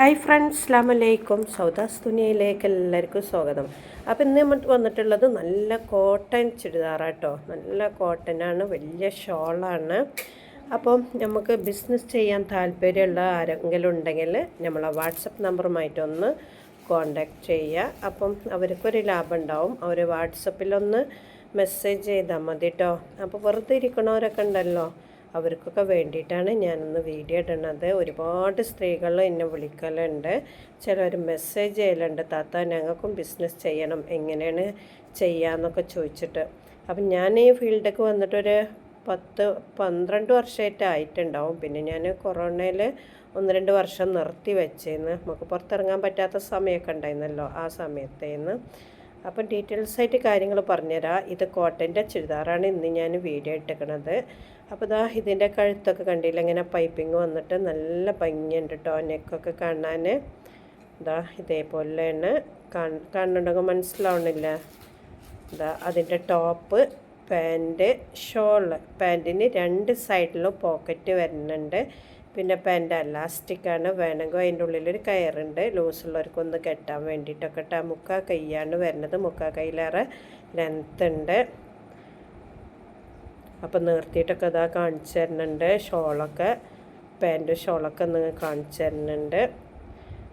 Hi friends അസ്ലാമലൈക്കും സൗദാസ് തുനിയയിലേക്ക് എല്ലാവർക്കും സ്വാഗതം. അപ്പോൾ ഇന്ന് നമ്മൾ വന്നിട്ടുള്ളത് നല്ല കോട്ടൺ ചുരിദാറാട്ടോ. നല്ല കോട്ടനാണ് വലിയ ഷോളാണ് അപ്പോൾ നമുക്ക് ബിസിനസ് ചെയ്യാൻ താല്പര്യമുള്ള ആരെങ്കിലും ഉണ്ടെങ്കിൽ നമ്മളെ വാട്സപ്പ് നമ്പറുമായിട്ടൊന്ന് കോണ്ടാക്ട് ചെയ്യുക. അപ്പം അവർക്കൊരു ലാഭം ഉണ്ടാവും. അവർ വാട്സപ്പിലൊന്ന് മെസ്സേജ് ചെയ്താൽ മതി കേട്ടോ അപ്പോൾ വെറുതെ ഇരിക്കണവരൊക്കെ ഉണ്ടല്ലോ. അവർക്കൊക്കെ വേണ്ടിയിട്ടാണ് ഞാനൊന്ന് വീഡിയോ ഇടുന്നത് ഒരുപാട് സ്ത്രീകൾ എന്നെ വിളിക്കലുണ്ട്. ചിലർ മെസ്സേജ് ചെയ്യലുണ്ട്. താത്ത ഞങ്ങൾക്കും ബിസിനസ് ചെയ്യണം. എങ്ങനെയാണ് ചെയ്യാന്നൊക്കെ ചോദിച്ചിട്ട്. അപ്പം ഞാൻ ഈ ഫീൽഡൊക്കെ വന്നിട്ടൊരു പത്ത് പന്ത്രണ്ട് വർഷമായിട്ട് ആയിട്ടുണ്ടാവും. പിന്നെ ഞാൻ കൊറോണയിൽ ഒന്ന് രണ്ട് വർഷം നിർത്തി വെച്ചേന്ന്. നമുക്ക് പുറത്തിറങ്ങാൻ പറ്റാത്ത സമയമൊക്കെ ഉണ്ടായിരുന്നല്ലോ ആ സമയത്തേന്ന്. അപ്പം ഡീറ്റെയിൽസ് ആയിട്ട് കാര്യങ്ങൾ പറഞ്ഞുതരാം. ഇത് കോട്ടന്റെ ചുരിദാറാണ് ഇന്ന് ഞാൻ വീഡിയോ ഇട്ടേക്കണത്. അപ്പോൾ ഇതാ ഇതിന്റെ കഴുത്തൊക്കെ കണ്ടില്ല ഇങ്ങനെ പൈപ്പിംഗ് വന്നിട്ട് നല്ല ഭംഗിയുണ്ട് കേട്ടോ നെക്കൊക്കെ കാണാൻ ഇതാ ഇതേപോലെയാണ്. കാണുന്നുണ്ടെങ്കിൽ മനസ്സിലാവണില്ല. ഇതാ അതിന്റെ ടോപ്പ് പാന്റ് ഷോൾ പാന്റിന് രണ്ട് സൈഡിലും പോക്കറ്റ് വരുന്നുണ്ട്. പിന്നെ പാന്റ് അലാസ്റ്റിക്കാണ് വേണമെങ്കിൽ അതിന്റെ ഉള്ളിലൊരു കയറുണ്ട്. ലൂസുള്ളവർക്കൊന്ന് കെട്ടാൻ വേണ്ടിയിട്ടൊക്കെ ഇട്ടാൽ മുക്കാ കൈയാണ് വരുന്നത്. മുക്കാ കൈയിലേറെ ലെങ്ത്ത് ഉണ്ട്. അപ്പം നിർത്തിയിട്ടൊക്കെ ഇതാ കാണിച്ചു തരുന്നുണ്ട്. ഷോളൊക്കെ. പാന്റും ഷോളൊക്കെ നിങ്ങൾ കാണിച്ചു തരുന്നുണ്ട്.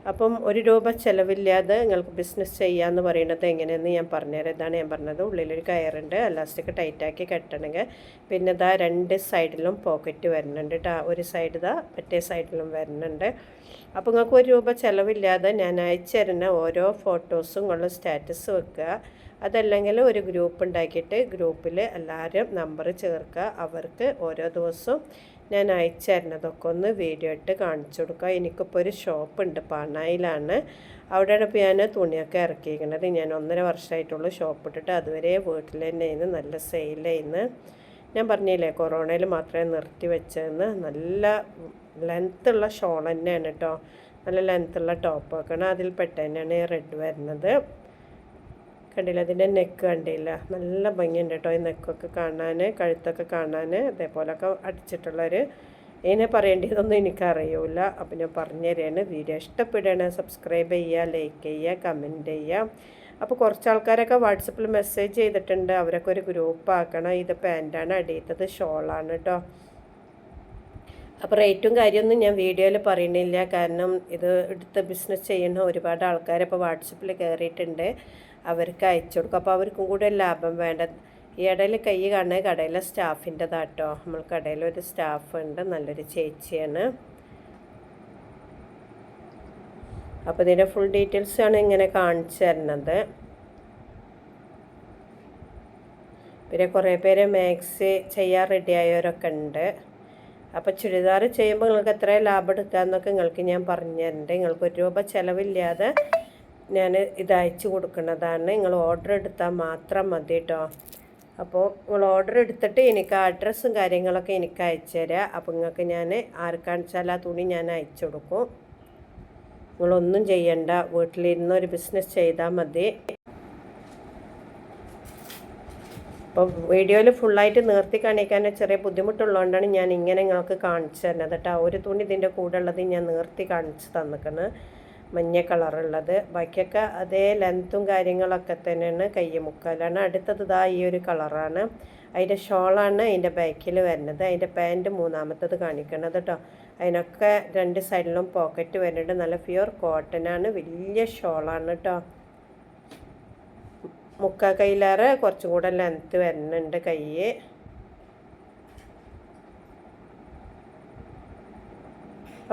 അപ്പം ഒരു രൂപ ചിലവില്ലാതെ നിങ്ങൾക്ക് ബിസിനസ് ചെയ്യാമെന്ന് പറയുന്നത് എങ്ങനെയെന്ന് ഞാൻ പറഞ്ഞുതരാം. ഇതാണ് ഞാൻ പറഞ്ഞത്. ഉള്ളിലൊരു കയറുണ്ട്. അലാസ്റ്റിക് ടൈറ്റാക്കി കെട്ടണമെങ്കിൽ പിന്നെ ഇതാ രണ്ട് സൈഡിലും പോക്കറ്റ് വരുന്നുണ്ട് കേട്ടോ ഒരു സൈഡ് ഇതാ മറ്റേ സൈഡിലും വരുന്നുണ്ട്. അപ്പോൾ നിങ്ങൾക്ക് ഒരു രൂപ ചിലവില്ലാതെ ഞാൻ അയച്ചു തരുന്ന ഓരോ ഫോട്ടോസും ഉള്ള സ്റ്റാറ്റസ് വെക്കുക. അതല്ലെങ്കിൽ ഒരു ഗ്രൂപ്പ് ഉണ്ടാക്കിയിട്ട് ഗ്രൂപ്പിൽ എല്ലാവരും നമ്പർ ചേർക്കുക. അവർക്ക് ഓരോ ദിവസവും ഞാൻ അയച്ചു തരുന്നതൊക്കെ ഒന്ന് വീഡിയോ ഇട്ട് കാണിച്ചു കൊടുക്കുക എനിക്കിപ്പോൾ ഒരു ഷോപ്പ് ഉണ്ട് പണായിലാണ്. അവിടെയാണ് ഇപ്പോൾ ഞാൻ തുണിയൊക്കെ ഇറക്കിയിരിക്കുന്നത്. ഞാൻ ഒന്നര വർഷമായിട്ടുള്ളൂ ഷോപ്പ് ഇട്ടിട്ട് അതുവരെ വീട്ടിൽ തന്നെ ഇന്ന് നല്ല സെയിൽ ചെയ്യുന്നു ഞാൻ പറഞ്ഞില്ലേ കൊറോണയിൽ മാത്രമേ നിർത്തി വെച്ചതെന്ന്. നല്ല ലെങ്ത്തുള്ള ഷോൾ തന്നെയാണ് കേട്ടോ നല്ല ലെങ്ത്തുള്ള ടോപ്പൊക്കെയാണ് അതിൽ പെട്ട തന്നെയാണ് റെഡ് വരുന്നത്. കണ്ടില്ല. അതിന്റെ നെക്ക് കണ്ടില്ല. നല്ല ഭംഗിയുണ്ട് കേട്ടോ ഈ നെക്കൊക്കെ കാണാൻ കഴുത്തൊക്കെ കാണാൻ അതേപോലൊക്കെ അടിച്ചിട്ടുള്ളൊരു ഇതിനെ പറയേണ്ടതൊന്നും എനിക്കറിയില്ല അപ്പം ഞാൻ പറഞ്ഞു തരാണ് വീഡിയോ ഇഷ്ടപ്പെടുകയാണ് സബ്സ്ക്രൈബ് ചെയ്യുക ലൈക്ക് ചെയ്യുക കമന്റ് ചെയ്യുക അപ്പോൾ കുറച്ച് ആൾക്കാരൊക്കെ വാട്സപ്പിൽ മെസ്സേജ് ചെയ്തിട്ടുണ്ട്. അവരൊക്കെ ഒരു ഗ്രൂപ്പ് ആക്കണം. ഇത് പാന്റാണ് അടിയത്തത് ഷോളാണ് കേട്ടോ അപ്പോൾ റേറ്റും കാര്യമൊന്നും ഞാൻ വീഡിയോയിൽ പറയണില്ല. കാരണം ഇത് എടുത്ത് ബിസിനസ് ചെയ്യുന്ന ഒരുപാട് ആൾക്കാർ ഇപ്പോൾ വാട്സപ്പിൽ കയറിയിട്ടുണ്ട് അവർക്ക് അയച്ചു കൊടുക്കും. അപ്പോൾ അവർക്കും കൂടെ ലാഭം വേണ്ട. ഈ ഇടയിൽ കൈ കാണുന്നത് കടയിലെ സ്റ്റാഫിന്റെതാട്ടോ നമ്മൾ ഒരു സ്റ്റാഫ് ഉണ്ട്. നല്ലൊരു ചേച്ചിയാണ്. അപ്പോൾ ഇതിന്റെ ഫുൾ ഡീറ്റെയിൽസ് ആണ് ഇങ്ങനെ കാണിച്ചു തരുന്നത്. പിന്നെ കുറേ പേര് മാക്സ് ചെയ്യാൻ റെഡി ആയവരൊക്കെ ഉണ്ട്. അപ്പോൾ ചുരിദാർ ചെയ്യുമ്പോൾ നിങ്ങൾക്ക് എത്ര ലാഭം എടുക്കാമെന്നൊക്കെ നിങ്ങൾക്ക് ഞാൻ പറഞ്ഞു തരുന്നുണ്ട് നിങ്ങൾക്ക് ഒരു രൂപ ചിലവില്ലാതെ ഞാൻ ഇത് അയച്ചു കൊടുക്കുന്നതാണ്. നിങ്ങൾ ഓർഡർ എടുത്താൽ മാത്രം മതി കേട്ടോ. അപ്പോൾ നിങ്ങൾ ഓർഡർ എടുത്തിട്ട് എനിക്ക് അഡ്രസ്സും കാര്യങ്ങളൊക്കെ എനിക്ക് അയച്ചു തരാം. അപ്പോൾ നിങ്ങൾക്ക് ഞാൻ ആർക്കാണിച്ചാൽ ആ തുണി ഞാൻ അയച്ചു കൊടുക്കും. നിങ്ങളൊന്നും ചെയ്യണ്ട. വീട്ടിലിരുന്ന് ഒരു ബിസിനസ് ചെയ്താൽ മതി. അപ്പോൾ വീഡിയോയിൽ ഫുള്ളായിട്ട് നിർത്തി കാണിക്കാൻ ചെറിയ ബുദ്ധിമുട്ടുള്ളതുകൊണ്ടാണ് ഞാൻ ഇങ്ങനെ നിങ്ങൾക്ക് കാണിച്ചു തരുന്നത് കേട്ടോ. ഒരു തുണി ഇതിന്റെ കൂടെ ഉള്ളത് ഞാൻ നിർത്തി കാണിച്ച് തന്നിക്കുന്നത് മഞ്ഞ കളറുള്ളത് ബാക്കിയൊക്കെ അതേ ലെങ്ത്തും കാര്യങ്ങളൊക്കെ തന്നെയാണ് കയ്യമുക്കാലാണ് അടുത്തത് ഇതാ ഈ ഒരു കളറാണ് അതിന്റെ ഷോളാണ് അതിന്റെ ബാക്കിൽ വരുന്നത്. അതിന്റെ പാന്റ് മൂന്നാമത്തത് കാണിക്കുന്നത് കേട്ടോ. അതിനൊക്കെ രണ്ട് സൈഡിലും പോക്കറ്റ് വരുന്നുണ്ട്. നല്ല പ്യുവർ കോട്ടനാണ് വലിയ ഷോളാണ് കേട്ടോ. മുക്കാ കൈയിലേറെ കുറച്ചും കൂടെ ലെങ്ത്ത് വരുന്നുണ്ട് കൈ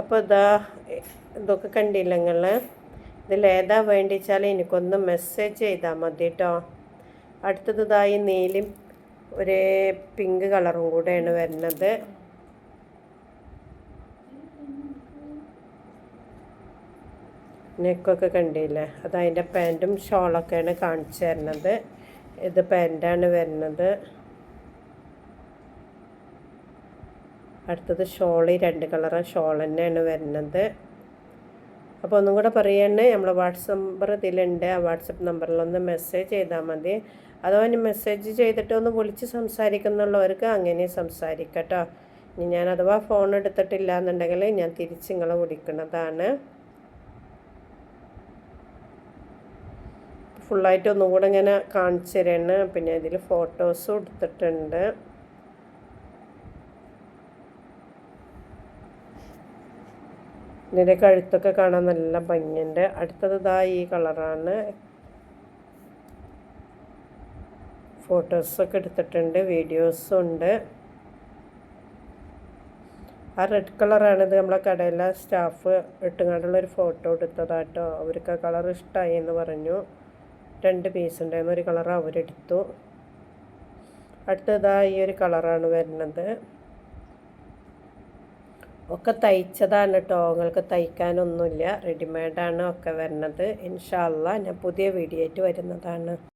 അപ്പോൾ ഇതാ ഇതൊക്കെ കണ്ടില്ല നിങ്ങൾ ഇതിലേതാ വേണ്ടിച്ചാൽ എനിക്കൊന്ന് മെസ്സേജ് ചെയ്താൽ മതി കേട്ടോ അടുത്തതായി നീലും ഒരു പിങ്ക് കളറും കൂടെയാണ് വരുന്നത്. നെക്കൊക്കെ കണ്ടില്ലേ? അത് അതിന്റെ പാന്റും ഷോളൊക്കെയാണ് കാണിച്ചു തരുന്നത്. ഇത് പാന്റാണ് വരുന്നത്. അടുത്തത് ഷോൾ രണ്ട് കളറ് ഷോൾ തന്നെയാണ് വരുന്നത്. അപ്പോൾ ഒന്നും കൂടെ പറയണേ നമ്മൾ വാട്സപ്പ് നമ്പർ ഇതിലുണ്ട്. ആ വാട്സപ്പ് നമ്പറിലൊന്ന് മെസ്സേജ് ചെയ്താൽ മതി. അതോ ഇനി മെസ്സേജ് ചെയ്തിട്ട് ഒന്ന് വിളിച്ച് സംസാരിക്കുന്നുള്ളവർക്ക് അങ്ങനെ സംസാരിക്കട്ടോ ഇനി ഞാൻ അഥവാ ഫോൺ എടുത്തിട്ടില്ല എന്നുണ്ടെങ്കിൽ ഞാൻ തിരിച്ച് നിങ്ങളെ വിളിക്കുന്നതാണ്. ഫുള്ളായിട്ട് ഒന്നും കൂടെ ഇങ്ങനെ കാണിച്ചു തരാണ് പിന്നെ ഇതിൽ ഫോട്ടോസും എടുത്തിട്ടുണ്ട് ഇതിന്റെ കഴുത്തൊക്കെ കാണാൻ നല്ല ഭംഗിയുണ്ട്. അടുത്തത് ഇതാ ഈ കളറാണ്. ഫോട്ടോസൊക്കെ എടുത്തിട്ടുണ്ട് വീഡിയോസും ഉണ്ട്. ആ റെഡ് കളറാണിത് നമ്മളെ കടയിലെ സ്റ്റാഫ് ഇട്ടുകൊണ്ടുള്ളൊരു ഫോട്ടോ എടുത്തതാട്ടോ. അവർക്ക് ആ കളർ ഇഷ്ടമായി എന്ന് പറഞ്ഞു. രണ്ട് പീസ് ഉണ്ടായിരുന്നു. ഒരു കളർ അവരെടുത്തു. അടുത്തതായി ഈ ഒരു കളറാണ് വരുന്നത്. ഒക്കെ തയ്ച്ചതാണ് കേട്ടോ നിങ്ങൾക്ക് തയ്ക്കാനൊന്നുമില്ല. റെഡിമെയ്ഡാണ് ഒക്കെ വരുന്നത്. ഇൻഷാല്ല ഞാൻ പുതിയ വീഡിയോ ആയിട്ട് വരുന്നതാണ്.